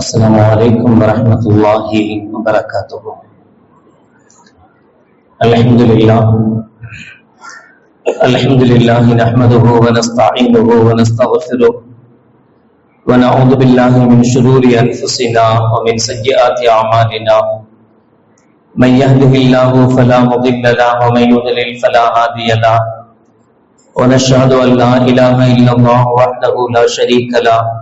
السلام عليكم ورحمة الله وبركاته الحمد لله الحمد لله نحمده ونستعينه ونستغفره ونعوذ بالله من شرور أنفسنا ومن سيئات أعمالنا من يهده الله فلا مضل له ومن يضلل فلا هادي له۔ ونشهد أن لا إله إلا الله وحده لا شريك له۔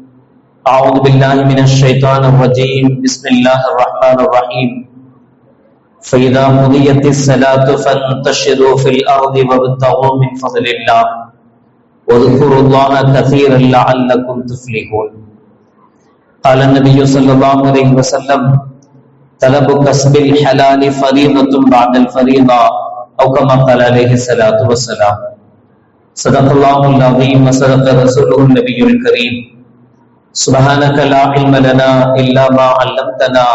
أعوذ بالله من الشيطان الرجيم. بسم الله الرحمن الرحيم. فإذا قضيت الصلاة فانتشروا في الأرض وابتغوا من فضل الله. واذكروا الله كثيرا لعلكم تفلحون. قال النبي صلى الله عليه وسلم، طلب كسب الحلال فريضة بعد الفريضة أو كما قال عليه الصلاة والسلام. صدق الله العظيم وصدق رسوله النبي الكريم. سبحانك لا علم لنا إلا ما علمتنا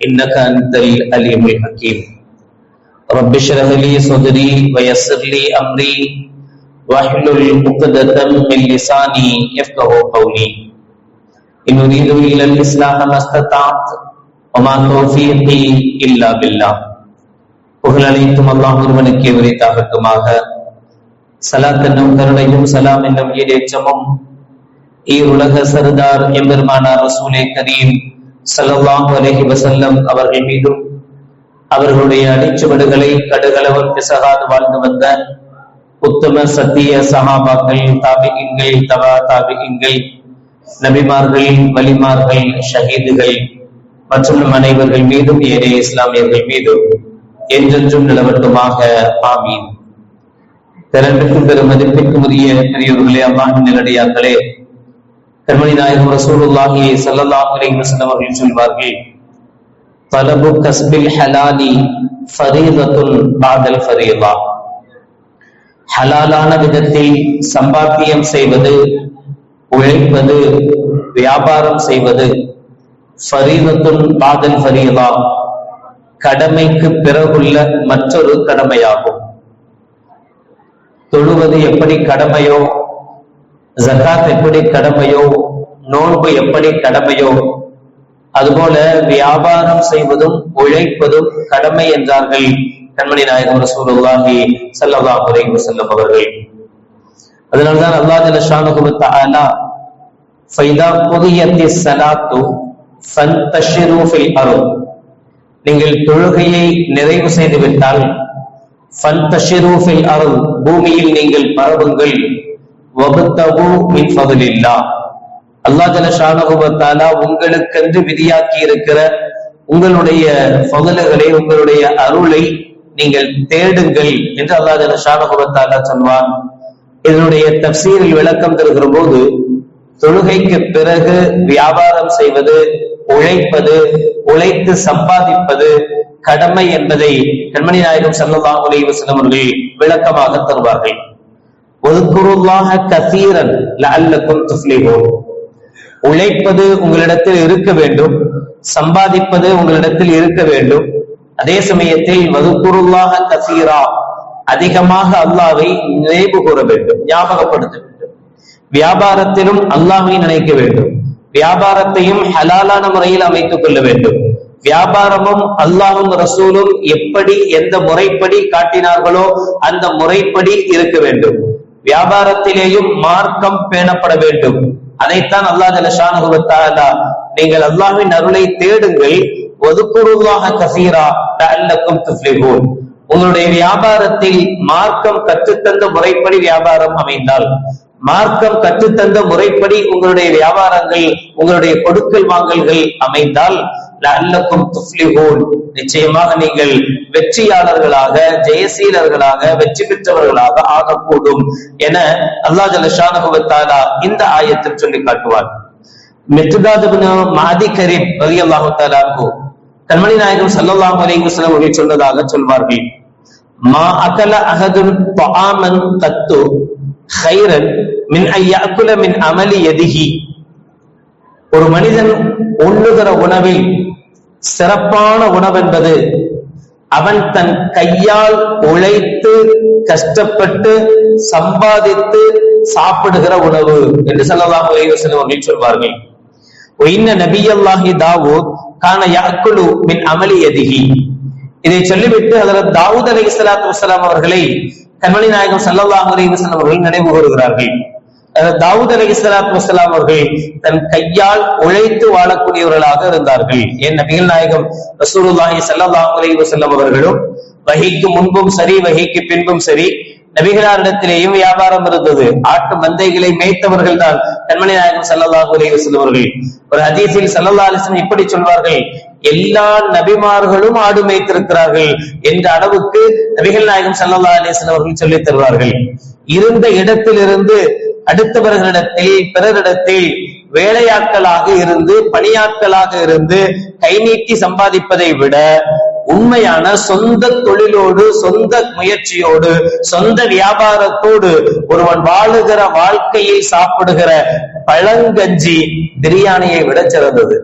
إنك أنت العليم الحكيم رب اشرح لي صدري ويسر لي أمري واحلل عقدة من لساني يفقه قولي إن أريد إلا الإصلاح ما استطعت وما توفيقي إلا بالله புகழ் அனைத்தும் அல்லாஹ் ஒருவனுக்கே உரித்தாகட்டுமாக சலாத் என்னும் கருணையும் சலாம் என்னும் ஈடேற்றமும் ஈருலக சர்தார் எம்பெருமானார் ரசூலே கரீம் ஸல்லல்லாஹு அலஹி வசல்லம் அவர்கள் மீதும் அவர்களுடைய அடிச்சுவடுகளை கடுகளவும் பிசகாது வாழ்ந்து வந்த உத்தம சத்திய சகாபாக்கள் தாபிகங்கள் தவா தாபிகங்கள் நபிமார்கள் வலிமார்கள் ஷஹீதுகள் மற்றும் நம் அனைவர்கள் மீதும் ஏனைய இஸ்லாமியர்கள் மீதும் என்றென்றும் நிலவட்டுமாக ஆமீன் பிறருக்கும் பெரும் மதிப்பிற்கும் உரிய பெரியவர்களே அல்லாஹின் நிலடியார்களே கண்மணி நாயகம் ரசூலுல்லாஹி ஸல்லல்லாஹு அலைஹி வஸல்லம் அவர்கள் சொல்வார்கள் தலபு கஸ்பில் ஹலாலி ஃபரீதத்துன் பாதல் ஃபரீதா. ஹலாலான விதத்தில் சம்பாத்தியம் செய்வது உழைப்பது வியாபாரம் செய்வது ஃபரீதத்துன் பாதல் ஃபரீதா. கடமைக்கு பிறகுள்ள மற்றொரு கடமையாகும். தொழுவது எப்படி கடமையோ ஜக்காத் எப்படி கடமையோ நோன்பு எப்படி கடமையோ அதுபோல வியாபாரம் செய்வதும் உழைப்பதும் கடமை என்றார்கள். கண்மணி நாயகம் ரசூலுல்லாஹி ஸல்லல்லாஹு அலைஹி வஸல்லம் அவர்கள். அதனால்தான் அல்லாஹ் ஜல்ல ஷானுஹு தஆலா ஃபைதா குதியத்தி ஸலாத்து ஃபன்தஷிரு ஃபில் அர்த் நீங்கள் தொழுகையை நிறைவு செய்து விட்டால் ஃபன்தஷிரு ஃபில் அர்த் பூமியில் நீங்கள் பரவுங்கள். வபத்தகு மின் அல்லாஹ் ஷானகுபத்தாலா உங்களுக்கென்று விதியாக்கி இருக்கிற உங்களுடைய ஃபதலுகளை உங்களுடைய அருளை நீங்கள் தேடுங்கள் என்று அல்லாஹ் ஜன ஷானகுபத்தாலா சொல்வான். இதனுடைய தப்சீரில் விளக்கம் தருகிற போது தொழுகைக்கு பிறகு வியாபாரம் செய்வது உழைப்பது உழைத்து சம்பாதிப்பது கடமை என்பதை கண்மணி நாயகம் சல்லல்லாஹு அலைஹி வஸல்லம் அவர்கள் விளக்கமாக தருவார்கள். கசீரன் லஅல்லக்கும் துஃப்லிஹூன் உழைப்பது உங்களிடத்தில் இருக்க வேண்டும். சம்பாதிப்பது உங்களிடத்தில் இருக்க வேண்டும். அதே சமயத்தில் வதுக்குருல்லாக கசீரா அதிகமாக அல்லாவை நினைவு கூற வேண்டும் ஞாபகப்படுத்த வேண்டும். வியாபாரத்திலும் அல்லாவை நினைக்க வேண்டும். வியாபாரத்தையும் ஹலாலான முறையில் அமைத்துக் கொள்ள வேண்டும். வியாபாரமும் அல்லாஹும் ரசூலும் எப்படி எந்த முறைப்படி காட்டினார்களோ அந்த முறைப்படி இருக்க வேண்டும். வியாபாரத்திலேயும் மார்க்கம் பேணப்பட வேண்டும். அதைத்தான் அல்லா ஜலஷானுகுவத்தாலா நீங்கள் அல்லாவின் அருளை தேடுங்கள். ஒதுக்குருவாக கசீரா அல்லக்கும் துஃப்லிஹூன். உங்களுடைய வியாபாரத்தில் மார்க்கம் கற்றுத்தந்த முறைப்படி வியாபாரம் அமைந்தால் மார்க்கம் கற்றுத்தந்த முறைப்படி உங்களுடைய வியாபாரங்கள் உங்களுடைய கொடுக்கல் வாங்கல்கள் அமைந்தால் லல்லக்கும் துஃப்லிஹூன் நிச்சயமாக நீங்கள் வெற்றியாளர்களாக ஜெயசீலர்களாக வெற்றி பெற்றவர்களாக ஆகக்கூடும் என அல்லாஹ் ஜல்ல இந்த ஆயத்தில் சொல்லி காட்டுவார். மிர்தாத் மாதி கரீம் ரவி அல்லாஹு கண்மணி நாயகம் சல்லாஹ் அலைஹி வஸல்லம் அவர்கள் சொன்னதாக சொல்வார்கள். மா அகல அகதுன் தஆமன் தத்து ஹைரன் மின் அகுல மின் அமலி எதிஹி ஒரு மனிதன் உண்ணுகிற உணவில் சிறப்பான உணவென்பது அவன் தன் கையால் உழைத்து கஷ்டப்பட்டு சம்பாதித்து சாப்பிடுகிற உணவு என்று சொல்லலாம் அலைஹி வஸல்லம் சொல்வார்கள். ஒயின்ன நபியல்லாஹி தாவூத் கான யாக்குலு மின் அமளி எதிகி இதை சொல்லிவிட்டு அதில் தாவூத் அலைஹி ஸலாத்து வஸலாம் அவர்களை கண்மணி நாயகம் ஸல்லல்லாஹு அலைஹி வஸல்லம் அவர்கள் நினைவு கூறுகிறார்கள். தாவூத் அலி ஸலாத்து வஸலாம் அவர்கள் தன் கையால் உழைத்து வாழக்கூடியவர்களாக இருந்தார்கள். என் நபிகள் நாயகம் ரசூலுல்லாஹி ஸல்லல்லாஹு அலைஹி வஸல்லம் அவர்களும் வகைக்கு முன்பும் சரி வகைக்கு பின்பும் சரி நபிகளாரிடத்திலேயும் வியாபாரம் இருந்தது. ஆட்டு மந்தைகளை மேய்த்தவர்கள் தான் கண்மணி நாயகம் ஸல்லல்லாஹு அலி வசல்லவர்கள் ஒரு ஹதீஸில் ஸல்லல்லாஹு அலைஹி இப்படி சொல்வார்கள் எல்லா நபிமார்களும் ஆடு மேய்த்திருக்கிறார்கள் என்ற அளவுக்கு நபிகள் நாயகம் ஸல்லல்லாஹு அலிஸ்லம் அவர்கள் சொல்லித் தருவார்கள். இருந்த இடத்திலிருந்து அடுத்தவர்களிடத்தில் பிறரிடத்தில் வேலையாட்களாக இருந்து பணியாட்களாக இருந்து கை நீட்டி சம்பாதிப்பதை விட உண்மையான சொந்த தொழிலோடு சொந்த முயற்சியோடு சொந்த வியாபாரத்தோடு ஒருவன் வாழுகிற வாழ்க்கையை சாப்பிடுகிற பழங்கஞ்சி பிரியாணியை விட சிறந்தது.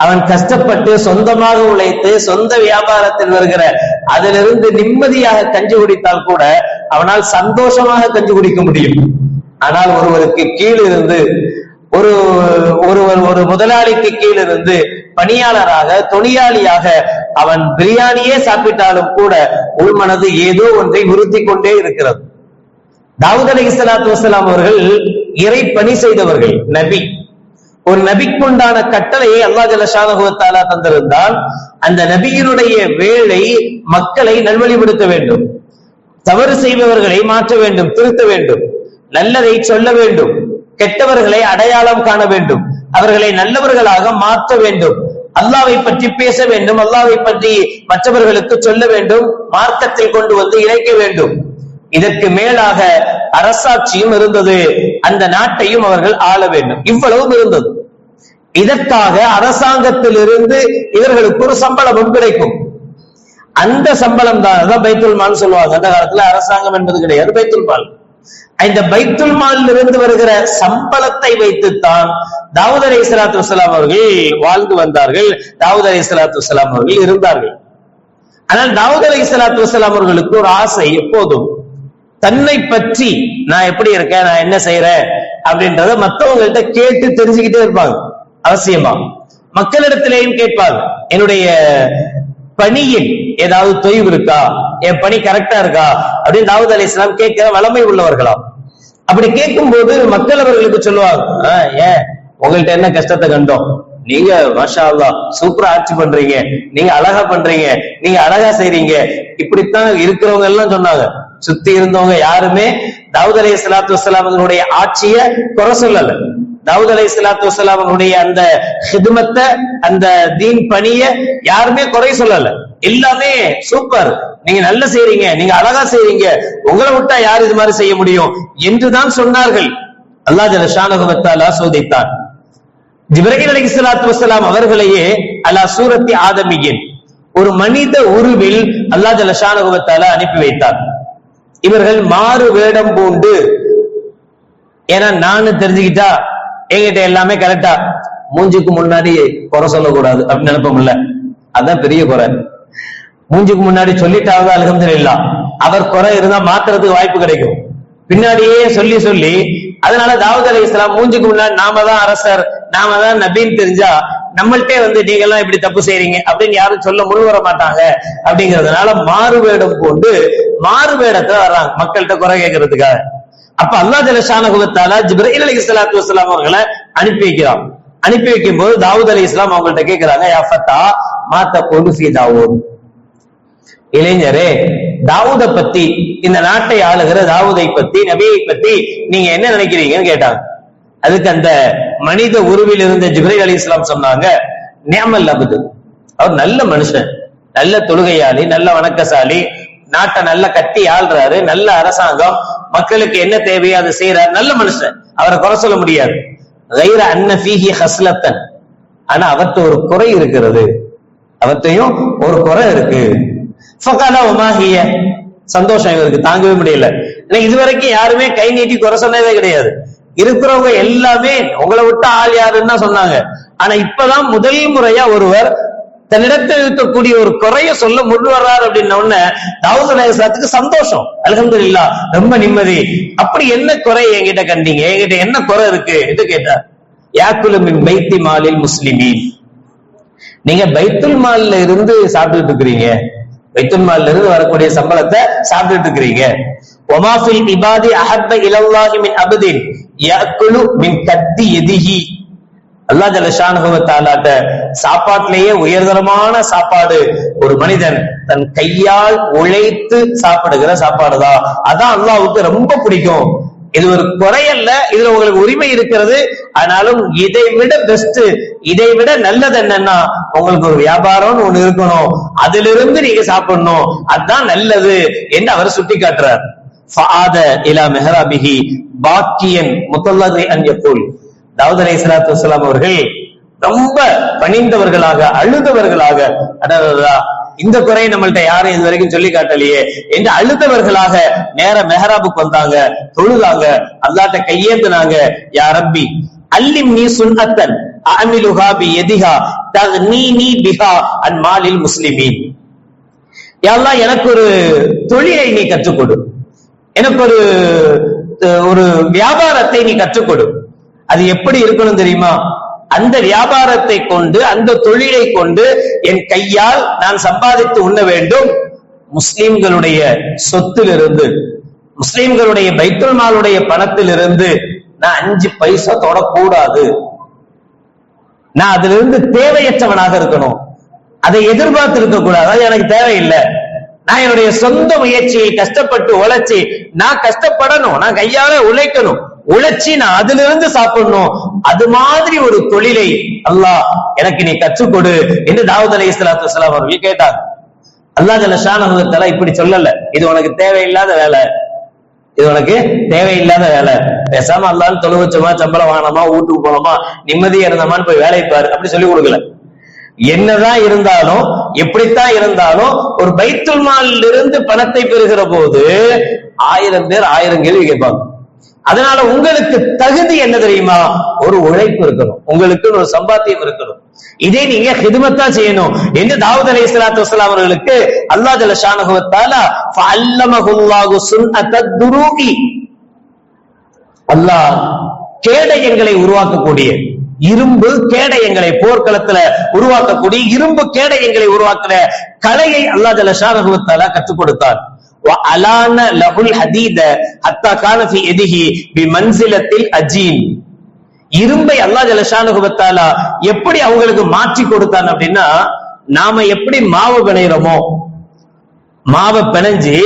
அவன் கஷ்டப்பட்டு சொந்தமாக உழைத்து சொந்த வியாபாரத்தில் வருகிற அதிலிருந்து நிம்மதியாக கஞ்சி குடித்தால் கூட அவனால் சந்தோஷமாக கஞ்சி குடிக்க முடியும். ஆனால் ஒருவருக்கு கீழ் இருந்து ஒரு ஒருவர் ஒரு முதலாளிக்கு கீழ் இருந்து பணியாளராக தொழிலாளியாக அவன் பிரியாணியே சாப்பிட்டாலும் கூட உள்மனது ஏதோ ஒன்றை உறுத்தி கொண்டே இருக்கிறது. தாவூத் அலி இஸ்லாத்து வசலாம் அவர்கள் இறை பணி செய்தவர்கள் நபி. ஒரு நபிக்குண்டான கட்டளையை அல்லா ஜலஷானகுவத்தாலா தந்திருந்தால் அந்த நபியினுடைய வேலை மக்களை நல்வழிப்படுத்த வேண்டும். தவறு செய்பவர்களை மாற்ற வேண்டும் திருத்த வேண்டும். நல்லதை சொல்ல வேண்டும். கெட்டவர்களை அடையாளம் காண வேண்டும். அவர்களை நல்லவர்களாக மாற்ற வேண்டும். அல்லாவை பற்றி பேச வேண்டும். அல்லாவை பற்றி மற்றவர்களுக்கு சொல்ல வேண்டும். மார்க்கத்தில் கொண்டு வந்து இணைக்க வேண்டும். இதற்கு மேலாக அரசாட்சியும் இருந்தது. அந்த நாட்டையும் அவர்கள் ஆள வேண்டும். இவ்வளவும் இருந்தது. இதற்காக அரசாங்கத்திலிருந்து இவர்களுக்கு ஒரு சம்பளமும் கிடைக்கும். அந்த சம்பளம் தான் அதான் பைத்துல் மால் சொல்லுவாங்க. அந்த காலத்துல அரசாங்கம் என்பது கிடையாது பைத்துல் மால். இந்த பைத்துல் மாலில் இருந்து வருகிற சம்பளத்தை வைத்துத்தான் தாவூத் அலி சலாத்து வலாம் அவர்கள் வாழ்ந்து வந்தார்கள். தாவூத் அலி சலாத்து வலாம் அவர்கள் இருந்தார்கள். ஆனால் தாவூத் அலி சலாத்து வலாம் அவர்களுக்கு ஒரு ஆசை எப்போதும் தன்னை பற்றி நான் எப்படி இருக்கேன்? நான் என்ன செய்யறேன் அப்படின்றத மற்றவங்கள்ட்ட கேட்டு தெரிஞ்சுக்கிட்டே இருப்பாங்க. அவசியமா? மக்களிடத்திலேயும் கேட்பாங்க. என்னுடைய பணியின் ஏதாவது தொய்வு இருக்கா? என் பணி கரெக்டா இருக்கா? அப்படின்னு தாவூத் அலி இஸ்லாம் கேட்கிற வளமை உள்ளவர்களாம். அப்படி கேட்கும் போது மக்கள் அவர்களுக்கு சொல்லுவாங்க "ஆஹ், ஏன்? உங்கள்ட்ட என்ன கஷ்டத்தை கண்டோம்? நீங்க மாஷா அல்லாஹ் சூப்பரா ஆட்சி பண்றீங்க. நீங்க அழகா பண்றீங்க. நீங்க அழகா செய்றீங்க. இப்படித்தான் இருக்கிறவங்க எல்லாம் சொன்னாங்க. சுத்தி இருந்தவங்க யாருமே தாவூத் அலி இஸ்லாத்து வசலாமனுடைய ஆட்சிய குறை சொல்லல. தாவூத் அலை சலாத்து வசலாமனுடைய அந்த ஹிதுமத்தை அந்த தீன் பணிய யாருமே குறை சொல்லல. எல்லாமே சூப்பர். நீங்க நல்ல செய்றீங்க நீங்க அழகா செய்றீங்க உங்களை விட்டா யார் இது மாதிரி செய்ய முடியும் என்றுதான் சொன்னார்கள். அல்லாஹ் ஜல ஷானகுவத்தாலா சோதித்தான். ஜிப்ரஹீம் அலி சலாத்து வஸலாம் அவர்களையே அல்லா சூரத்தி ஆதமியின் ஒரு மனித உருவில் அல்லாஹ் ஜல ஷானகுவத்தாலா அனுப்பி வைத்தார். இவர்கள் மாறு வேடம் பூண்டு. ஏன்னா நானு தெரிஞ்சுக்கிட்டா என்கிட்ட எல்லாமே கரெக்டா மூஞ்சுக்கு முன்னாடி குறை சொல்லக்கூடாது அப்படின்னு நினைப்போம்ல? அதான் பெரிய குறை. மூஞ்சுக்கு முன்னாடி சொல்லிட்டாவது அல்ஹம்துலில்லாஹ் அவர் குறை இருந்தா மாத்துறதுக்கு வாய்ப்பு கிடைக்கும். பின்னாடியே சொல்லி சொல்லி அதனால தாவூத் அலி இஸ்லாம் மூஞ்சுக்கு முன்னாடி நாம தான் அரசர் நாம தான் நபின்னு தெரிஞ்சா நம்மள்ட்டே வந்து நீங்க எல்லாம் இப்படி தப்பு செய்யறீங்க அப்படின்னு யாரும் சொல்ல முன்வர மாட்டாங்க அப்படிங்கறதுனால மாறுவேடம் கொண்டு மாறுவேடத்துல வர்றாங்க மக்கள்கிட்ட குறை கேட்கறதுக்காக. அப்ப அல்லா ஜலஷானகுவத்தால ஜிப்ரஹில் அலி இஸ்லாத்து வஸ்லாம் அவர்களை அனுப்பி வைக்கிறான். அனுப்பி வைக்கும் போது தாவூத் அலி இஸ்லாம் அவங்கள்ட்ட கேட்கிறாங்க யாஃபத்தா மாத்த கொண்டு தாவூத். இளைஞரே தாவூத பத்தி இந்த நாட்டை ஆளுகிற தாவூதை பத்தி நபியை பத்தி நீங்க என்ன நினைக்கிறீங்கன்னு கேட்டாங்க. அதுக்கு அந்த மனித உருவில் இருந்த ஜிப்ரீல் அலி இஸ்லாம் சொன்னாங்க நியமல் அபுது. அவர் நல்ல மனுஷன் நல்ல தொழுகையாளி நல்ல வணக்கசாலி நாட்டை நல்ல கட்டி ஆள்றாரு நல்ல அரசாங்கம் மக்களுக்கு என்ன தேவையோ அதை செய்யறார் நல்ல மனுஷன். அவரை குறை சொல்ல முடியாது. கைர அன்ன ஃபீஹி ஹஸ்லத்தன். ஆனா அவர்ட்ட ஒரு குறை இருக்கிறது. அவர்ட்டையும் ஒரு குறை இருக்கு. சந்தோஷம் இவருக்கு தாங்கவே முடியல. ஏன்னா இதுவரைக்கும் யாருமே கை நீட்டி குறை சொன்னதே கிடையாது. இருக்கிறவங்க எல்லாமே உங்களை விட்டு ஆள் யாருன்னு தான் சொன்னாங்க. ஆனா இப்பதான் முதல் முறையா ஒருவர் தன்னிடத்தில் இருக்கக்கூடிய ஒரு குறைய சொல்ல முன் வர்றாரு அப்படின்ன உடனே தாவூத் சந்தோஷம் சந்தோஷம். இல்லா ரொம்ப நிம்மதி. அப்படி என்ன குறை என்கிட்ட கண்டீங்க? என்கிட்ட என்ன குறை இருக்கு? என்று கேட்டார். யாக்குலு மின் பைத்தி மாலில் முஸ்லிமீன். நீங்க பைத்துல் மால்ல இருந்து சாப்பிட்டுட்டு இருக்கிறீங்க. பைத்துல் மால்ல இருந்து வரக்கூடிய சம்பளத்தை சாப்பிட்டுட்டு இருக்கிறீங்க. ஒமாஃபில் இபாதி அஹப்ப இலல்லாஹி மின் அபதின் யாக்குலு மின் கத்தி எதிஹி. அல்லாஹ் ஜல்லஷானுஹு தாலாட்ட சாப்பாட்டிலேயே உயர்தரமான சாப்பாடு. ஒரு மனிதன் தன் கையால் உழைத்து சாப்பிடுகிற சாப்பாடு தான் அதான் அல்லாவுக்கு ரொம்ப பிடிக்கும். இது ஒரு குறையல்ல இதுல உங்களுக்கு உரிமை இருக்கிறது. ஆனாலும் இதை விட பெஸ்ட் இதை விட நல்லது என்னன்னா உங்களுக்கு ஒரு வியாபாரம்னு ஒண்ணு இருக்கணும். அதிலிருந்து நீங்க சாப்பிடணும். அதுதான் நல்லது என்று அவர் சுட்டி காட்டுறார் ஃபாத இலா மெஹராபிஹி பாக்கியன் முத்தல்லது அன் யக்கூல் தாவூத் அலை சலாத்து அவர்கள் ரொம்ப பணிந்தவர்களாக அழுதவர்களாக அடடா இந்த குறையை நம்மள்ட்ட யாரும் இது வரைக்கும் சொல்லி காட்டலையே என்று அழுத்தவர்களாக நேர மெஹராபுக்கு வந்தாங்க தொழுதாங்க அல்லாட்ட கையேந்தினாங்க யா ரப்பி அல்லிம் நீ சுன்னத்தன் அமிலுஹா பி எதிஹா தக்னீனி பிஹா அன் மாலில் முஸ்லிமீன். யாரெல்லாம் எனக்கு ஒரு தொழிலை நீ கற்றுக்கொடு. எனக்கு ஒரு ஒரு வியாபாரத்தை நீ கற்றுக்கொடு. அது எப்படி இருக்கணும் தெரியுமா? அந்த வியாபாரத்தை கொண்டு அந்த தொழிலை கொண்டு என் கையால் நான் சம்பாதித்து உண்ண வேண்டும். முஸ்லிம்களுடைய சொத்திலிருந்து முஸ்லிம்களுடைய பைத்துல் மாலுடைய பணத்திலிருந்து நான் அஞ்சு பைசா தொடக்கூடாது. நான் அதிலிருந்து தேவையற்றவனாக இருக்கணும். அதை எதிர்பார்த்து இருக்க கூடாது எனக்கு தேவையில்லை. நான் என்னுடைய சொந்த முயற்சியை கஷ்டப்பட்டு உழைச்சி நான் கஷ்டப்படணும். நான் கையால உழைக்கணும். உழைச்சி நான் அதிலிருந்து சாப்பிடணும். அது மாதிரி ஒரு தொழிலை அல்லாஹ் எனக்கு நீ கற்றுக் கொடு என்று தாவூத் அலி இஸ்லாத்து வசலாம் அவர்கள் கேட்டார் அல்லாஹ் ஜல்லஷான இப்படி சொல்லல. இது உனக்கு தேவையில்லாத வேலை. இது உனக்கு தேவையில்லாத வேலை. பேசாம அல்லான்னு தொழுவச்சோமா சம்பளம் வாங்கினோமா வீட்டுக்கு போனோமா நிம்மதியா இருந்தோமான்னு போய் வேலையை பாரு. அப்படி சொல்லி கொடுக்கல. என்னதான் இருந்தாலும் எப்படித்தான் இருந்தாலும் ஒரு பைத்துல் மாலிருந்து இருந்து பணத்தை பெறுகிற போது ஆயிரம் பேர் ஆயிரம் கேள்வி கேட்பாங்க. அதனால உங்களுக்கு தகுதி என்ன தெரியுமா? ஒரு உழைப்பு இருக்கணும். உங்களுக்கு ஒரு சம்பாத்தியம் இருக்கணும். இதே நீங்க ஹிதுமத்தா செய்யணும். என்று தாவூத் அலி இஸ்லாத்து வஸ்லாம் அவர்களுக்கு அல்லாஹ் ஜல ஷானஹு வ தஆலா ஃபஅல்லமஹுல்லாஹு அல்லாஹ் கேடயங்களை உருவாக்கக்கூடிய இரும்பு கேடயங்களை போர்க்களத்துல உருவாக்கக்கூடிய இரும்பு கேடயங்களை உருவாக்குற கலையை அல்லாஹ் ஜல ஷானஹு கற்றுக் கொடுத்தார். அலான லகுல் ஹதீத ஹத்தா கானஃபி எதிஹி பி மன்சிலத்தில் அஜீன் இரும்பை அல்லா ஜலஷானுகுபத்தாலா எப்படி அவங்களுக்கு மாற்றி கொடுத்தான் அப்படின்னா நாம எப்படி மாவு பிணையிறோமோ மாவை பிணைஞ்சு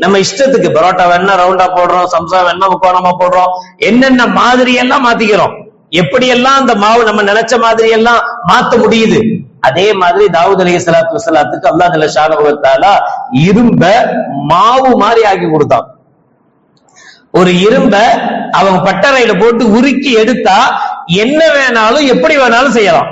நம்ம இஷ்டத்துக்கு பரோட்டா வேணா ரவுண்டா போடுறோம் சம்சா வேணா முக்கோணமா போடுறோம் என்னென்ன மாதிரி எல்லாம் மாத்திக்கிறோம் எப்படியெல்லாம் அந்த மாவு நம்ம நினைச்ச மாதிரி எல்லாம் மாத்த முடியுது? அதே மாதிரி தாவூத் அலி சலாத்து வசலாத்துக்கு அல்லா தல ஷானகுத்தாலா இரும்ப மாவு மாதிரி ஆக்கி கொடுத்தான். ஒரு இரும்ப அவங்க பட்டறையில போட்டு உருக்கி எடுத்தா என்ன வேணாலும் எப்படி வேணாலும் செய்யலாம்.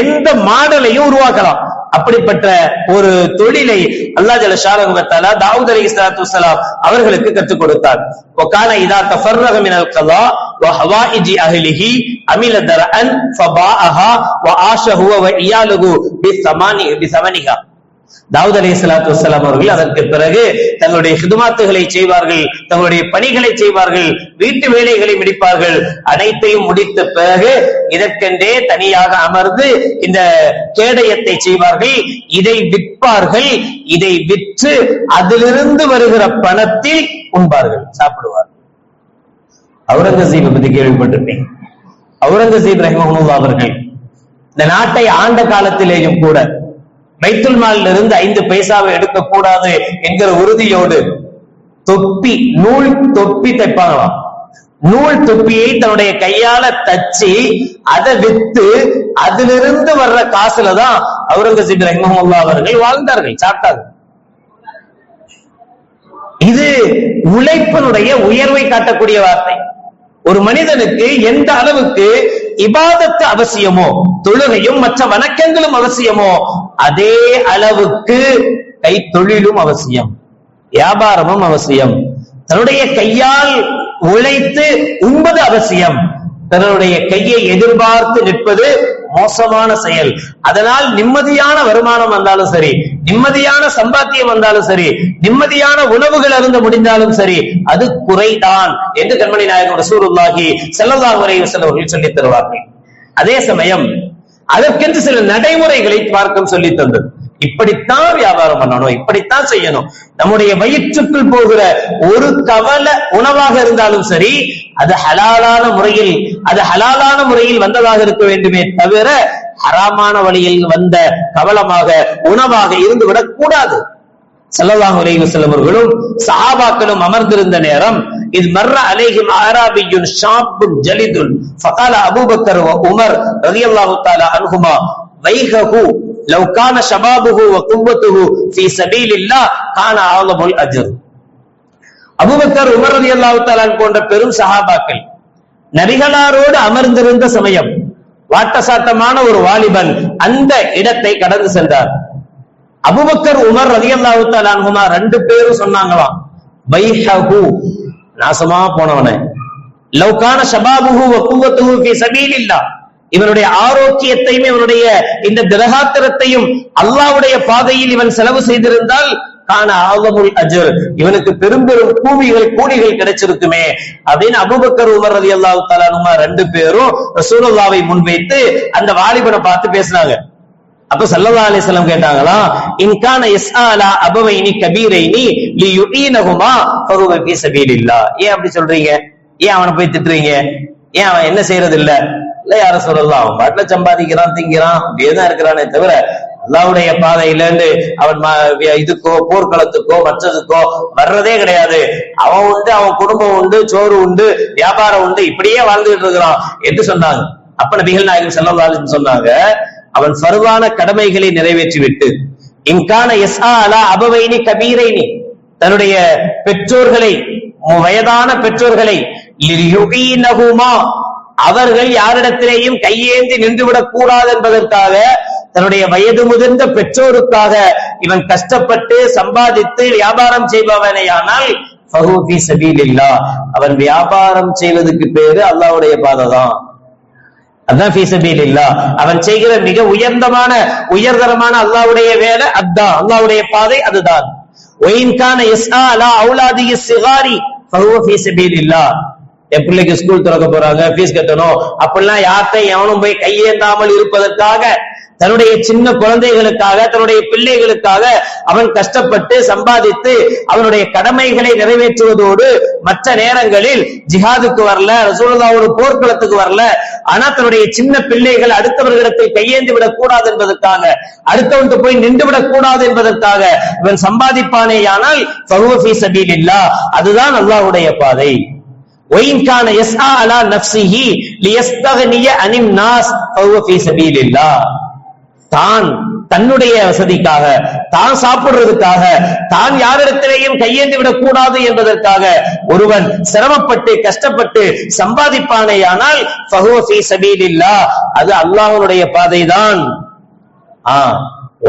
எந்த மாடலையும் உருவாக்கலாம். அப்படிப்பட்ட ஒரு தொழிலை அல்லா ஜல ஷாரகுவத்தாலா தாவூத் அலி சலாத்து அவர்களுக்கு கற்றுக் கொடுத்தார் ஒக்கான இதா கஃபர்ரகம் கலா وحوائج اهله عمل درعا فباعها وعاش هو وعياله بثمانه بثمنها தாவூத் அலி சலாத்து வசலாம் அவர்கள் அதற்கு பிறகு தங்களுடைய ஹிதுமாத்துகளை செய்வார்கள் தங்களுடைய பணிகளை செய்வார்கள் வீட்டு வேலைகளை முடிப்பார்கள் அனைத்தையும் முடித்த பிறகு இதற்கென்றே தனியாக அமர்ந்து இந்த கேடயத்தை செய்வார்கள் இதை விற்பார்கள் இதை விற்று அதிலிருந்து வருகிற பணத்தில் உண்பார்கள் சாப்பிடுவார்கள் அவுரங்கசீப் பத்தி கேள்விப்பட்டிருப்பீங்க. அவுரங்கசீப் ரஹ்மஹமுல்லா அவர்கள் இந்த நாட்டை ஆண்ட காலத்திலேயும் கூட பைத்துல் மாலில் இருந்து ஐந்து பைசாவை எடுக்கக்கூடாது என்கிற உறுதியோடு தொப்பி நூல் தொப்பி தைப்பாங்களாம். நூல் தொப்பியை தன்னுடைய கையால தச்சு அதை வித்து அதிலிருந்து வர்ற காசுல தான் அவுரங்கசீப் ரஹ்மஹமுல்லா அவர்கள் வாழ்ந்தார்கள் சாப்பிட்டார்கள். இது உழைப்பினுடைய உயர்வை காட்டக்கூடிய வார்த்தை. ஒரு மனிதனுக்கு எந்த அளவுக்கு இபாதத்து அவசியமோ தொழுகையும் மற்ற வணக்கங்களும் அவசியமோ அதே அளவுக்கு கை தொழிலும் அவசியம் வியாபாரமும் அவசியம். தன்னுடைய கையால் உழைத்து உண்பது அவசியம். தன்னுடைய கையை எதிர்பார்த்து நிற்பது மோசமான செயல். அதனால் நிம்மதியான வருமானம் வந்தாலும் சரி நிம்மதியான சம்பாத்தியம் வந்தாலும் சரி நிம்மதியான உணவுகள் அருந்த முடிந்தாலும் சரி அது குறைதான் என்று கண்மணி நாயகம் ரசூலுல்லாஹி ஸல்லல்லாஹு அலைஹி செல்லவர்கள் சொல்லித் தருவார்கள். அதே சமயம் அதற்கென்று சில நடைமுறைகளை மார்க்கம் சொல்லித் தந்தது. இப்படித்தான் வியாபாரம் பண்ணணும் இப்படித்தான் செய்யணும். நம்முடைய வயிற்றுக்குள் போகிற ஒரு கவலை உணவாக இருந்தாலும் சரி அது ஹலாலான முறையில் அது ஹலாலான முறையில் வந்ததாக இருக்க வேண்டுமே தவிர ஹராமான வழியில் வந்த கவலமாக உணவாக இருந்து விடக்கூடாது ஸல்லல்லாஹு அலைஹி செல்லவர்களும் சஹாபாக்களும் அமர்ந்திருந்த நேரம் இது மர்ற அலேஹிம் ஆராபியுன் ஷாப்புன் ஜலிதுன் ஃபகால அபூபக்கர் உமர் ரலியல்லாஹு தாலா அன்ஹுமா வைஹஹு லவ் கான ஷபாபுஹு வ குவ்வத்துஹு ஃபீ சபீலில்லாஹ் கான ஆலமுல் அஜர் அபூபக்கர் உமர் ரலியல்லாஹு தஆலா போன்ற பெரும் சஹாபாக்கள் நபிகளாரோடு அமர்ந்திருந்த சமயம் வாட்டசாட்டமான ஒரு வாலிபன் அந்த இடத்தை கடந்து சென்றார். அபுபக்கர் உமர் ரதி அல்லாஹு அன்ஹுமா ரெண்டு பேரும் சொன்னாங்களாம் வைஹஹு நாசமா போனவனே. லௌகான கான ஷபாபுஹு வ குவ்வத்துஹு இல்லா சபீலில்லாஹ். இவனுடைய ஆரோக்கியத்தையும் இவனுடைய இந்த திரகாத்திரத்தையும் அல்லாஹ்வுடைய பாதையில் இவன் செலவு செய்திருந்தால் காண ஆகமுல் அஜர். இவனுக்கு பெரும் பெரும் கூலிகள் கூலிகள் கிடைச்சிருக்குமே. அப்படின்னு அபுபக்கர் உமர் ரலியல்லாஹு தஆலா அன்ஹுமா ரெண்டு பேரும் ரசூலுல்லாவை முன்வைத்து அந்த வாலிபனை பார்த்து பேசினாங்க. அப்ப சல்லல்லா அலிஸ்லாம் கேட்டாங்களா இன்கான இஸ்ஆலா அபவைனி கபீரைனி லி யுஈனஹுமா ஃபஹுவ ஃபீ ஏன் அப்படி சொல்றீங்க? ஏன் அவனை போய் திட்டுறீங்க? ஏன் அவன் என்ன செய்யறது இல்ல இல்ல யார சொல்லலாம். அவன் பாட்டுல சம்பாதிக்கிறான் திங்கிறான் அப்படியே தான் இருக்கிறானே தவிர அல்லாவுடைய பாதையில இருந்து அவன் ம- இதுக்கோ போர்க்களத்துக்கோ மற்றதுக்கோ வர்றதே கிடையாது. அவன் உண்டு அவன் குடும்பம் உண்டு சோறு உண்டு வியாபாரம் உண்டு இப்படியே வாழ்ந்துகிட்டு இருக்கிறான் என்று சொன்னாங்க. அப்ப நபிகள் நாயகம் செல்லவாலும் சொன்னாங்க அவன் சருவான கடமைகளை நிறைவேற்றி விட்டு இன்கான எஸ்ஆ அலா அபவைனி கபீரைனி தன்னுடைய பெற்றோர்களை வயதான பெற்றோர்களை அவர்கள் யாரிடத்திலேயும் கையேந்தி நின்றுவிடக் கூடாது என்பதற்காக தன்னுடைய வயது முதிர்ந்த பெற்றோருக்காக இவன் கஷ்டப்பட்டு சம்பாதித்து வியாபாரம் செய்பவனையானால் ஃபஹு சபீலில்லாஹ். அவன் வியாபாரம் செய்வதற்கு பேரு அல்லாஹ்வுடைய பாதை தான் அதான் இல்லா அவன் செய்கிற மிக உயர்ந்தமான உயர்தரமான அல்லாவுடைய வேலை அதான். அல்லாவுடைய பாதை அதுதான். ஒயின் கான யஸ்ஆ அலா அவுலாதிஹி ஸிகாரி ஃபஹுவ ஃபீ என் பிள்ளைக்கு ஸ்கூல் திறக்க போறாங்க ஃபீஸ் கட்டணும். அப்படிலாம் யார்கிட்ட எவனும் போய் கையேந்தாமல் இருப்பதற்காக தன்னுடைய சின்ன குழந்தைகளுக்காக தன்னுடைய பிள்ளைகளுக்காக அவன் கஷ்டப்பட்டு சம்பாதித்து அவனுடைய கடமைகளை நிறைவேற்றுவதோடு மற்ற நேரங்களில் ஜிஹாதுக்கு வரல ரசூலுல்லாஹ்வோட போர்க்களத்துக்கு வரல. ஆனா தன்னுடைய சின்ன பிள்ளைகள் அடுத்தவர்களிடத்தில் கையேந்து விடக் கூடாது என்பதற்காக அடுத்தவன் போய் நின்று விடக் கூடாது என்பதற்காக இவன் சம்பாதிப்பானேயானால் ஃபஹுவ ஃபீ சபீலில்லாஹ் அதுதான் அல்லாஹுடைய பாதை. ஒயின்கான எஸ்ஆ அலா நப்சிஹி லியஸ்தகனிய தான் தன்னுடைய வசதிக்காக தான் சாப்பிடுறதுக்காக தான் யாரிடத்திலேயும் கையேந்து விடக்கூடாது என்பதற்காக ஒருவன் சிரமப்பட்டு கஷ்டப்பட்டு சம்பாதிப்பானேயானால் அது அல்லாஹனுடைய பாதைதான். ஆ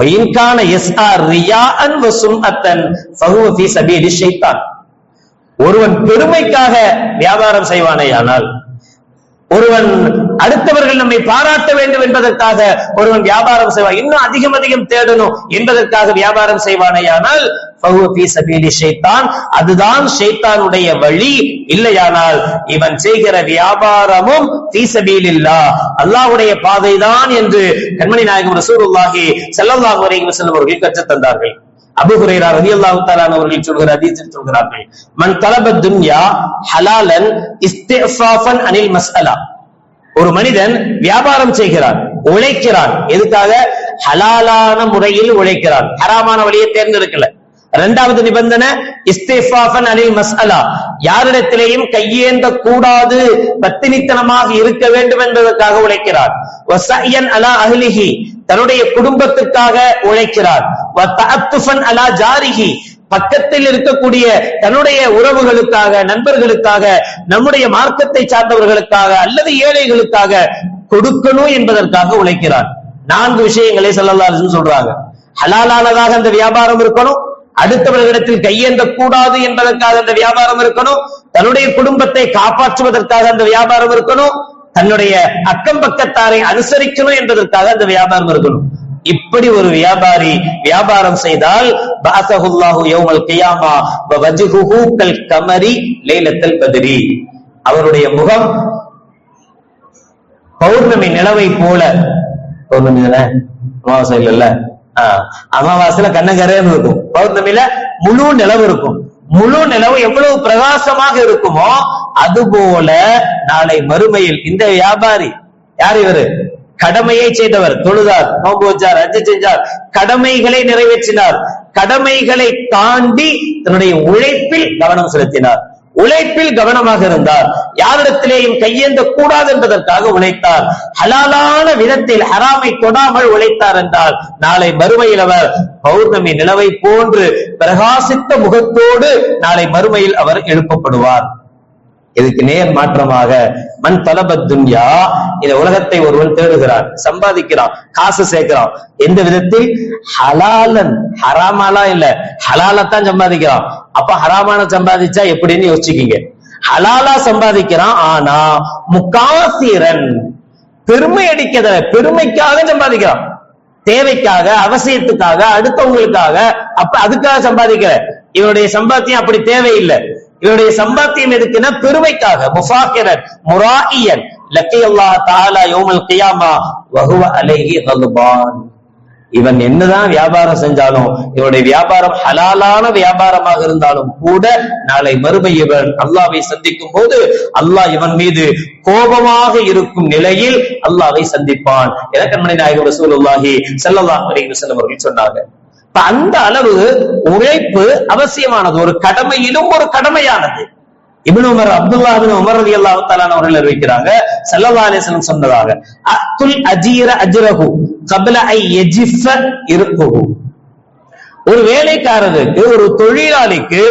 ஒயின்கான எஸ் ஆர் ரியா அன் வசும் அத்தன் ஃபஹுவ ஃபீ சபீலி ஷைத்தான். ஒருவன் பெருமைக்காக வியாபாரம் செய்வானேயானால் ஒருவன் அடுத்தவர்கள் நம்மை பாராட்ட வேண்டும் என்பதற்காக ஒருவன் வியாபாரம் செய்வான். இன்னும் அதிகம் அதிகம் தேடணும் என்பதற்காக வியாபாரம் செய்வானேயானால் ஷைத்தான் அதுதான் ஷைத்தானுடைய வழி. இல்லையானால் இவன் செய்கிற வியாபாரமும் ஃபீ இல்லா அல்லாஹ்வுடைய பாதைதான் என்று கண்மணி நாயகம் ரசூலுல்லாஹி ஸல்லல்லாஹு வரைக்கும் வஸல்லம் அவர்கள் கற்றுத் தந்தார்கள். அபுஹுரேரா ரதி அல்லாஹு தாலான் அவர்கள் சொல்கிற ஹதீஸில் சொல்கிறார்கள். மன் தலப துன்யா ஹலாலன் இஸ்திஃபாஃபன் அனில் மஸ்அலா. ஒரு மனிதன் வியாபாரம் செய்கிறான் உழைக்கிறான். எதுக்காக? ஹலாலான முறையில் உழைக்கிறான். ஹராமான வழியை தேர்ந்தெடுக்கல. இரண்டாவது நிபந்தனை இஸ்தேஃபாஃபன் அனில் மஸ்அலா. யாரிடத்திலேயும் கையேந்த கூடாது பத்தினித்தனமாக இருக்க வேண்டும் என்பதற்காக உழைக்கிறார். அலா அஹ்லிஹி. தன்னுடைய குடும்பத்திற்காக உழைக்கிறார். அலா பக்கத்தில் இருக்கக்கூடிய தன்னுடைய உறவுகளுக்காக நண்பர்களுக்காக நம்முடைய மார்க்கத்தை சார்ந்தவர்களுக்காக அல்லது ஏழைகளுக்காக கொடுக்கணும் என்பதற்காக உழைக்கிறார். நான்கு விஷயங்களை செல்லலாம் சொல்றாங்க. ஹலாலானதாக அந்த வியாபாரம் இருக்கணும். அடுத்தவர்களிடத்தில் கையேந்த கூடாது என்பதற்காக அந்த வியாபாரம் இருக்கணும். தன்னுடைய குடும்பத்தை காப்பாற்றுவதற்காக அந்த வியாபாரம் இருக்கணும். தன்னுடைய அக்கம் பக்கத்தாரை அனுசரிக்கணும் என்பதற்காக அந்த வியாபாரம் இருக்கணும். இப்படி ஒரு வியாபாரி வியாபாரம் செய்தால் கமரி லேலத்தல் பதிரி. அவருடைய முகம் பௌர்ணமி நிலவை போல. பௌர்ணமி தானே அமாவாசை இல்ல ஆஹ், அமாவாசையில கண்ணகரேன்னு இருக்கும். பௌர்ணமியில முழு நிலவு இருக்கும். முழு நிலவு எவ்வளவு பிரகாசமாக இருக்குமோ அதுபோல நாளை மறுமையில் இந்த வியாபாரி யார் இவரு? கடமையை செய்தவர் தொழுதார் நோம்பு வச்சார் அஞ்சு செஞ்சார் கடமைகளை நிறைவேற்றினார். கடமைகளை தாண்டி தன்னுடைய உழைப்பில் கவனம் செலுத்தினார். உழைப்பில் கவனமாக இருந்தார். யாரிடத்திலேயும் கையேந்த கூடாது என்பதற்காக உழைத்தார். ஹலாலான விதத்தில் ஹராமை தொடாமல் உழைத்தார் என்றால் நாளை மறுமையில் அவர் பௌர்ணமி நிலவை போன்று பிரகாசித்த முகத்தோடு நாளை மறுமையில் அவர் எழுப்பப்படுவார். இதுக்கு நேர் மாற்றமாக மண் தலபத் துன்யா இந்த உலகத்தை ஒருவன் தேடுகிறான் சம்பாதிக்கிறான் காசு சேர்க்கிறான். எந்த விதத்தில்? ஹலாலன் ஹராமாலா இல்ல ஹலாலத்தான் சம்பாதிக்கிறான். அப்ப ஹராமான சம்பாதிச்சா எப்படின்னு யோசிச்சுக்கீங்க. ஹலாலா சம்பாதிக்கிறான் ஆனா முக்காசிரன் பெருமை அடிக்கத பெருமைக்காக சம்பாதிக்கிறான். தேவைக்காக அவசியத்துக்காக அடுத்தவங்களுக்காக அப்ப அதுக்காக சம்பாதிக்கிற இவனுடைய சம்பாத்தியம் அப்படி தேவையில்லை. இவருடைய சம்பாத்தியம் எதுக்குன்னா பெருமைக்காக முஃபாக்கிரன் முராயியன் லக்கி அல்லா தாலா யோமல் கியாமா வகுவ அலைஹி கல்பான் இவன் என்னதான் வியாபாரம் செஞ்சாலும் இவனுடைய வியாபாரம் ஹலாலான வியாபாரமாக இருந்தாலும் கூட நாளை மறுமை இவன் அல்லாவை சந்திக்கும் போது அல்லாஹ் இவன் மீது கோபமாக இருக்கும் நிலையில் அல்லாவை சந்திப்பான். என கண்மணி நாயகம் ரசூலுல்லாஹி ஸல்லல்லாஹு செல்லலாம் வஸல்லம் அவர்கள் சொன்னாங்க. அந்த அளவு உழைப்பு அவசியமானது. ஒரு கடமையிலும் ஒரு கடமையானது. Ibn Umar Abdullah bin Umar ரலியல்லாஹு தாலான் அவர்கள் அறிவிக்கிறாங்க ஸல்லல்லாஹு அலைஹி சொன்னதாக அத்துல் அஜீர அஜ்ரஹு கபில ஐ எஜிஃப இருக்குஹு ஒரு வேலைக்காரருக்கு ஒரு தொழிலாளிக்கு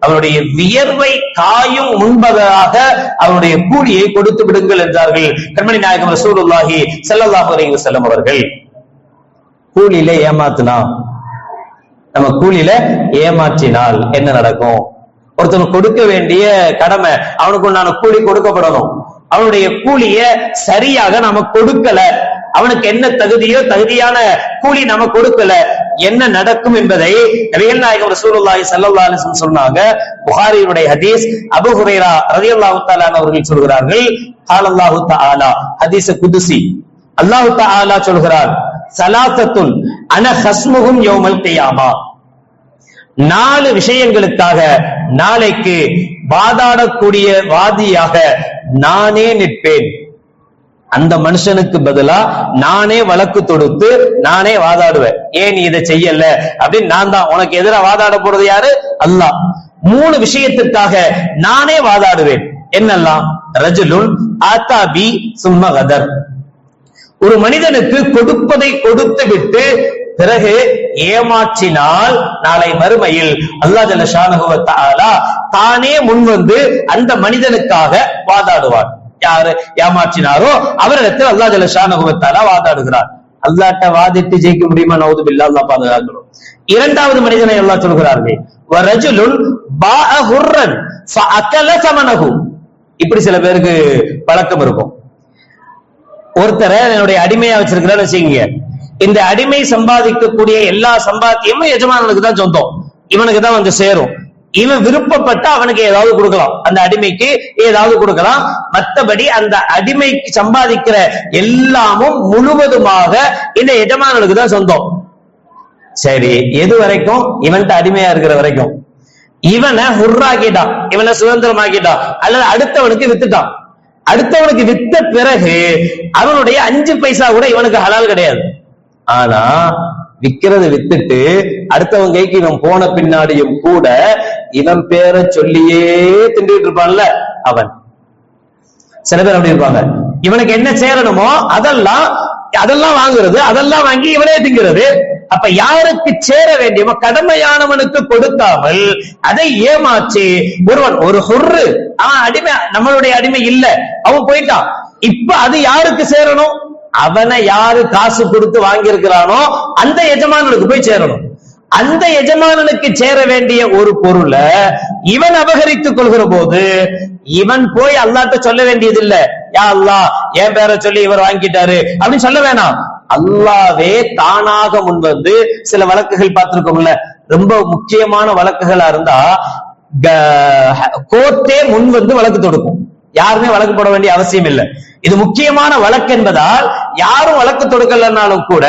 அவருடைய வியர்வை காயும் முன்பதாக அவருடைய கூலியை கொடுத்து விடுங்கள் என்றார்கள் கண்மணி நாயகம் ரசூலுல்லாஹி செல்லல்லாஹு அலைஹி வஸல்லம் அவர்கள். கூலியில ஏமாத்தலாம் நம்ம கூலியில ஏமாற்றினால் என்ன நடக்கும்? ஒருத்தன் கொடுக்க வேண்டிய கடமை அவனுக்கு உண்டான கூலி கொடுக்கப்படணும். அவனுடைய கூலிய சரியாக நம்ம கொடுக்கல. அவனுக்கு என்ன தகுதியோ தகுதியான கூலி நம்ம கொடுக்கல. என்ன நடக்கும் என்பதை ரவியல் நாயகம் ரசூலுல்லாஹி ஸல்லல்லாஹு அலைஹி சொன்னாங்க. புகாரியினுடைய ஹதீஸ் அபு ஹுரைரா ரலியல்லாஹு தஆலா அவர்கள் சொல்கிறார்கள் காலல்லாஹு தஆலா ஹதீஸ் குதுசி. அல்லாஹு ஆலா சொல்கிறார் சலாசத்துன் அன ஹஸ்முகும் யௌமல் கியாமா. நாலு விஷயங்களுக்காக நாளைக்கு வாதாடக்கூடிய வாதியாக நானே நிற்பேன். அந்த மனுஷனுக்கு பதிலா நானே வழக்கு தொடுத்து நானே வாதாடுவேன். ஏன் நீ இதை செய்யல? அப்படின்னு நான் தான். உனக்கு எதிரா வாதாட போறது யாரு? அல்லாஹ். மூணு விஷயத்திற்காக நானே வாதாடுவேன். என்னெல்லாம்? ரஜுலுன் ஆத்தாபி சும்மகதர் ஒரு மனிதனுக்கு கொடுப்பதை கொடுத்து விட்டு பிறகு ஏமாற்றினால் நாளை மறுமையில் அல்லாஹ் ஜல்ல ஷானஹு தானே முன்வந்து அந்த மனிதனுக்காக வாதாடுவார் யாரு? ஏமாற்றினாரோ அவரிடத்தில் அல்லாஹ் ஜல்ல ஷானஹு வாதாடுகிறார். அல்லாட்ட வாதிட்டு ஜெயிக்க முடியுமா? நவுது பில்லா அல்லா பாதுகாக்கணும். இரண்டாவது மனிதனை எல்லாம் சொல்கிறார்கள் ரஜுலுன் இப்படி சில பேருக்கு பழக்கம் இருக்கும். ஒருத்தரை என்னுடைய அடிமையா வச்சிருக்கிறான்னு வச்சுக்கீங்க. இந்த அடிமை சம்பாதிக்கக்கூடிய எல்லா சம்பாத்தியமும் எஜமானனுக்கு தான் சொந்தம். இவனுக்கு தான் வந்து சேரும். இவன் விருப்பப்பட்டு அவனுக்கு ஏதாவது கொடுக்கலாம். அந்த அடிமைக்கு ஏதாவது கொடுக்கலாம். மத்தபடி அந்த அடிமைக்கு சம்பாதிக்கிற எல்லாமும் முழுவதுமாக இந்த எஜமானனுக்கு தான் சொந்தம். சரி எது வரைக்கும்? இவன்கிட்ட அடிமையா இருக்கிற வரைக்கும். இவனை ஹுர்ராக்கிட்டான் இவனை சுதந்திரமாக்கிட்டான். அல்லது அடுத்தவனுக்கு வித்துட்டான். அடுத்தவனுக்கு வித்த பிறகு அவனுடைய அஞ்சு பைசா கூட இவனுக்கு ஹலால் கிடையாது. ஆனா விக்கிறத வித்துட்டு அடுத்தவன் கைக்கு இவன் போன பின்னாடியும் கூட இவன் பேரை சொல்லியே திண்டுகிட்டு இருப்பான்ல அவன். சில பேர் அப்படி இருப்பாங்க. இவனுக்கு என்ன சேரணுமோ அதெல்லாம் அதெல்லாம் வாங்குறது அதெல்லாம் வாங்கி இவனே திங்கிறது. அப்ப யாருக்கு சேர வேண்டியவோ கடமையானவனுக்கு கொடுக்காமல் அதை ஏமாச்சு ஒருவன் ஒரு ஹொர்ரு அவன் அடிமை நம்மளுடைய அடிமை இல்ல. அவன் போயிட்டான். இப்ப அது யாருக்கு சேரணும்? அவனை யாரு காசு கொடுத்து வாங்கி இருக்கிறானோ அந்த எஜமானனுக்கு போய் சேரணும். அந்த எஜமானனுக்கு சேர வேண்டிய ஒரு பொருளை இவன் அபகரித்துக் கொள்கிற போது இவன் போய் அல்லாட்ட சொல்ல வேண்டியது இல்ல யா அல்லாஹ் என் பேரை சொல்லி இவர் வாங்கிட்டாரு. அப்படின்னு சொல்ல வேணாம். அல்லாவே தானாக முன்வந்து சில வழக்குகள் பார்த்திருக்கோம்ல. ரொம்ப முக்கியமான வழக்குகளா இருந்தா கோர்ட்டே முன் வந்து வழக்கு தொடுக்கும். யாருமே வழக்கு போட வேண்டிய அவசியம் இல்லை. இது முக்கியமான வழக்கு என்பதால் யாரும் வழக்கு தொடுக்கலனாலும் கூட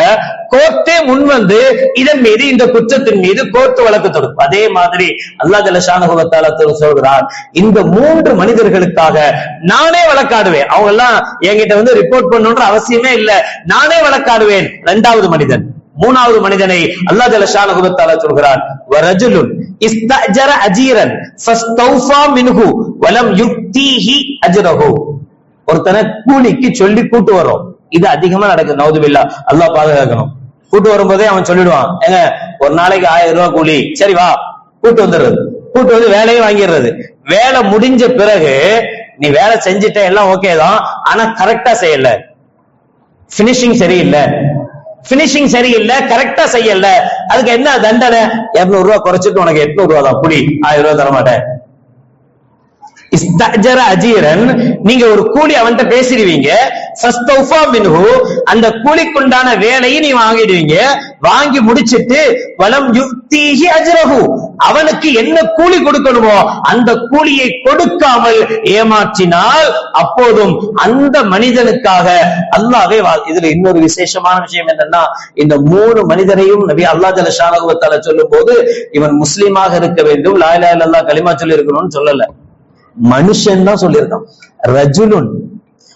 கோர்ட்டே முன் வந்து இதன் மீது இந்த குற்றத்தின் மீது கோர்ட் வழக்கு தொடுக்கும். அதே மாதிரி அல்லா ஜலசானுபவத்தால சொல்கிறார் இந்த மூன்று மனிதர்களுக்காக நானே வழக்காடுவேன். அவங்க எல்லாம் என்கிட்ட வந்து ரிப்போர்ட் பண்ணுன்ற அவசியமே இல்ல. நானே வழக்காடுவேன். இரண்டாவது மனிதன் மூணாவது மனிதனை அல்லா ஜலஷானுபவத்தால சொல்கிறான். வரஜுலுன் இஸ்தஜர அஜீரன் ஃபஸ்தௌஃபா மின்ஹு வலம் அஜ்ரஹு. ஒருத்தனை கூலிக்கு சொல்லி கூட்டு வரும். இது அதிகமா நடக்குது. நவுதுபில்லா. அல்லாஹ் பாதுகாக்கணும். கூட்டு வரும்போதே அவன் சொல்லிடுவான். ஏங்க ஒரு நாளைக்கு ஆயிரம் ரூபாய் கூலி. சரி வா கூட்டு வந்துடுறது. கூட்டு வந்து வேலையும் வாங்கிடுறது. வேலை முடிஞ்ச பிறகு நீ வேலை செஞ்சுட்ட எல்லாம் ஓகே தான் ஆனா கரெக்டா செய்யல. பினிஷிங் சரியில்லை. பினிஷிங் சரியில்லை கரெக்டா செய்யல. அதுக்கு என்ன தண்டனை? இருநூறு ரூபாய் குறைச்சிட்டு உனக்கு எட்நூறு ரூபா தான் புடி ஆயிரம் ரூபாய் தர மாட்டேன் இஸ்தஜர அஜீரன். நீங்க ஒரு கூலி அவன்கிட்ட பேசிடுவீங்க. அந்த கூலிக்குண்டான வேலையை நீ வாங்கிடுவீங்க. வாங்கி முடிச்சிட்டு வலம் யுக்திஹி அஜரகு அவனுக்கு என்ன கூலி கொடுக்கணுமோ அந்த கூலியை கொடுக்காமல் ஏமாற்றினால் அப்போதும் அந்த மனிதனுக்காக அல்லாவே இதுல இன்னொரு விசேஷமான விஷயம் என்னன்னா இந்த மூணு மனிதரையும் நபி அல்லா ஜல ஷானகுவத்தால சொல்லும் போது இவன் முஸ்லீமாக இருக்க வேண்டும் லாயிலா இல்லா களிமா சொல்லி இருக்கணும்னு சொல்லல. மனுஷன் தான் சொல்லியிருக்கான். ரஜுலுன்.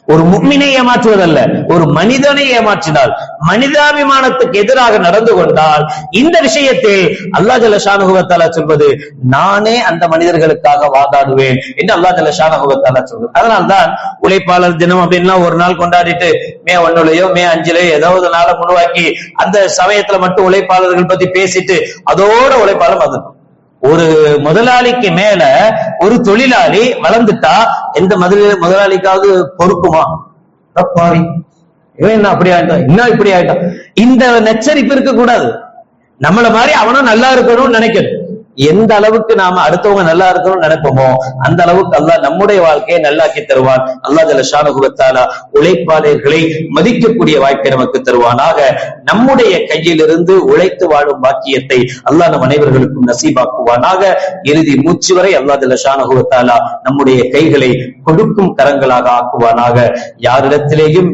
ஒரு முக்மினை ஏமாற்றுவதல்ல ஒரு மனிதனை ஏமாற்றினால் மனிதாபிமானத்துக்கு எதிராக நடந்து கொண்டால் இந்த விஷயத்தில் அல்லா ஜலஷானுகுவத்தாலா சொல்வது நானே அந்த மனிதர்களுக்காக வாதாடுவேன் என்று அல்லா ஜலஷானுகுவத்தாலா சொல்வது அதனால்தான் உழைப்பாளர் தினம் அப்படின்னா ஒரு நாள் கொண்டாடிட்டு மே ஒன்னுலையோ மே அஞ்சுலயோ ஏதாவது நாளை முன்வாக்கி அந்த சமயத்துல மட்டும் உழைப்பாளர்கள் பத்தி பேசிட்டு அதோட உழைப்பாளர் வந்துடும் ஒரு முதலாளிக்கு மேல ஒரு தொழிலாளி வளர்ந்துட்டா எந்த முதல முதலாளிக்காவது பொறுக்குமா? பாவி இவன் என்ன அப்படி ஆயிட்டான்? இன்னும் இப்படி ஆயிட்டான்? இந்த நெச்சரிப்பு இருக்க கூடாது நம்மள மாதிரி அவனும் நல்லா இருக்கணும்னு நினைக்கணும். எந்த அளவுக்கு நாம அடுத்தவங்க நல்லா இருக்கணும்னு நினைப்போமோ அந்த அளவுக்கு அல்லாஹ் நம்முடைய வாழ்க்கையை நல்லாக்கி தருவான். அல்லா ஜல ஜலஷானுகுவத்தாலா உழைப்பாளர்களை மதிக்கக்கூடிய வாய்ப்பை நமக்கு தருவானாக. நம்முடைய கையிலிருந்து உழைத்து வாழும் பாக்கியத்தை அல்லாஹ் நம் அனைவர்களுக்கும் நசீபாக்குவானாக. இறுதி மூச்சு வரை அல்லா ஜலஷானுகுவத்தாலா நம்முடைய கைகளை கொடுக்கும் கரங்களாக ஆக்குவானாக. யாரிடத்திலேயும்